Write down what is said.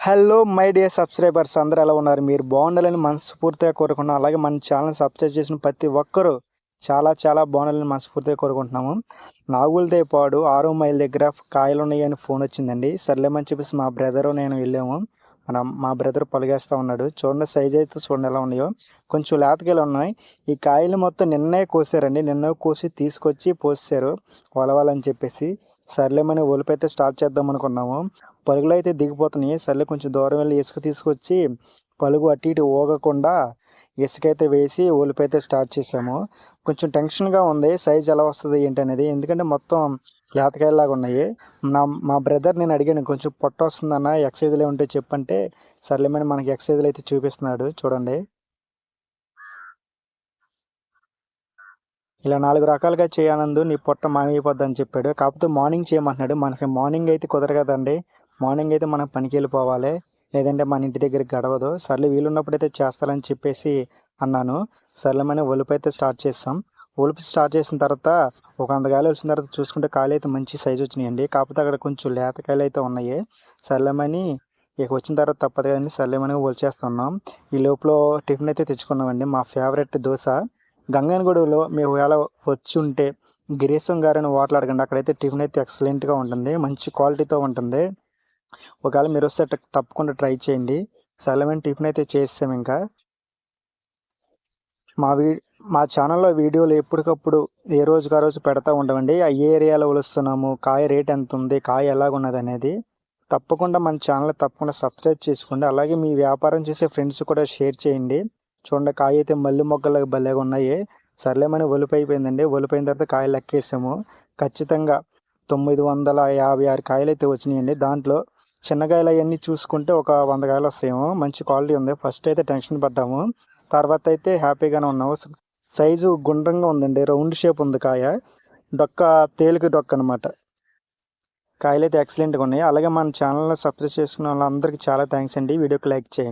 Hello my dear subscribers అందరూ ఎలా ఉన్నారు? మీరు బాగుండాలని మనస్ఫూర్తిగా కోరుకున్నాం అలాగే మన ఛానల్ సబ్స్క్రైబ్ చేసిన ప్రతి ఒక్కరూ చాలా చాలా బాగుండాలని మనస్ఫూర్తిగా కోరుకుంటున్నాము. నాగులదే పాడు ఆరు మైల్ దగ్గర కాయలు ఉన్నాయని ఫోన్ వచ్చిందండి. సర్లేమని చెప్పేసి మా బ్రదరు నేను వెళ్ళాము. మన మా బ్రదర్ పొలిగేస్తూ ఉన్నాడు. చూడండి సైజ్ అయితే చూడండి ఎలా ఉన్నాయో. కొంచెం లేతకాయలు ఉన్నాయి. ఈ కాయలు మొత్తం నిన్నే కోసారండి. నిన్న కోసి తీసుకొచ్చి పోసారు వలవాలని చెప్పేసి. సర్లేమని ఒలిపైతే స్టార్ట్ చేద్దాం అనుకున్నాము. పలుగులు అయితే దిగిపోతున్నాయి. సర్లే కొంచెం దూరం వెళ్ళి ఇసుక తీసుకొచ్చి పలుగు అటు ఇటు ఊగకుండా ఇసుక అయితే వేసి ఒలిపైతే స్టార్ట్ చేసాము. కొంచెం టెన్షన్గా ఉంది. సైజ్ ఎలా వస్తుంది ఏంటి అనేది ఎందుకంటే మొత్తం లేతకాయలాగా ఉన్నాయి నా మా బ్రదర్ నేను అడిగాను కొంచెం పొట్ట వస్తుందన్న ఎక్సైజ్లే ఉంటే చెప్పంటే సర్లేమని మనకి ఎక్సైజ్లు అయితే చూపిస్తున్నాడు చూడండి. ఇలా నాలుగు రకాలుగా చేయనందు నీ పొట్ట మానిపోద్ది అని చెప్పాడు. కాకపోతే మార్నింగ్ చేయమంటున్నాడు. మనకి మార్నింగ్ అయితే కుదరదు కదండి మార్నింగ్ అయితే మనం పనికి వెళ్ళిపోవాలి లేదంటే మన ఇంటి దగ్గర గడవదు. సర్లే వీలున్నప్పుడు అయితే చేస్తారని చెప్పేసి అన్నాను. సర్లేమని ఒలుపు అయితే స్టార్ట్ చేస్తాం. ఒలుపు స్టార్ట్ చేసిన తర్వాత ఒక వంద కాయలు వచ్చిన తర్వాత చూసుకుంటే కాయలు అయితే మంచి సైజు వచ్చినాయండి. కాకపోతే అక్కడ కొంచెం లేత కాయలు అయితే ఉన్నాయి. సర్లేమని ఇక వచ్చిన తర్వాత తప్పదు కదండి. సర్లేమని ఒలిచేస్తున్నాం. ఈ లోపల టిఫిన్ అయితే తెచ్చుకున్నామండి. మా ఫేవరెట్ దోశ. గంగనగూడలో మేము ఒకవేళ వచ్చి ఉంటే గిరీశం గారిని హోటల్ అడగండి అక్కడైతే టిఫిన్ అయితే ఎక్సలెంట్గా ఉంటుంది. మంచి క్వాలిటీతో ఉంటుంది. ఒకవేళ మీరు వస్తే తప్పకుండా ట్రై చేయండి. సరళమైన టిఫిన్ అయితే చేసాం ఇంకా. మా వీ మా ఛానల్లో వీడియోలు ఎప్పటికప్పుడు ఏ రోజుకి ఆ రోజు పెడతా ఉండమండి ఆ ఏ ఏరియాలో ఉలుస్తున్నాము కాయ రేట్ ఎంత ఉంది కాయ ఎలాగున్నది అనేది తప్పకుండా మన ఛానల్ తప్పకుండా సబ్స్క్రైబ్ చేసుకోండి. అలాగే మీ వ్యాపారం చేసే ఫ్రెండ్స్ కూడా షేర్ చేయండి. చూడండి కాయ అయితే మల్లి మొగ్గలు భలేగా ఉన్నాయి. సర్లేమని ఒలిపోయిపోయిందండి ఒలిపోయిన తర్వాత కాయలు లెక్కేసాము. ఖచ్చితంగా తొమ్మిది వందల యాభై ఆరు కాయలు అయితే వచ్చినాయండి. దాంట్లో చిన్నకాయలు అవన్నీ చూసుకుంటే ఒక వంద కాయలు వస్తాయేమో. మంచి క్వాలిటీ ఉంది. ఫస్ట్ అయితే టెన్షన్ పడ్డాము. తర్వాత అయితే హ్యాపీగానే ఉన్నాము. సైజు గుండ్రంగా ఉందండి. రౌండ్ షేప్ ఉంది కాయ. డొక్క తేలిక డొక్క అనమాట కాయలు అయితే ఎక్సలెంట్గా ఉన్నాయి. అలాగే మన ఛానల్ని సబ్స్క్రైబ్ చేసుకున్న వాళ్ళందరికీ చాలా థ్యాంక్స్ అండి. వీడియోకి లైక్ చేయండి.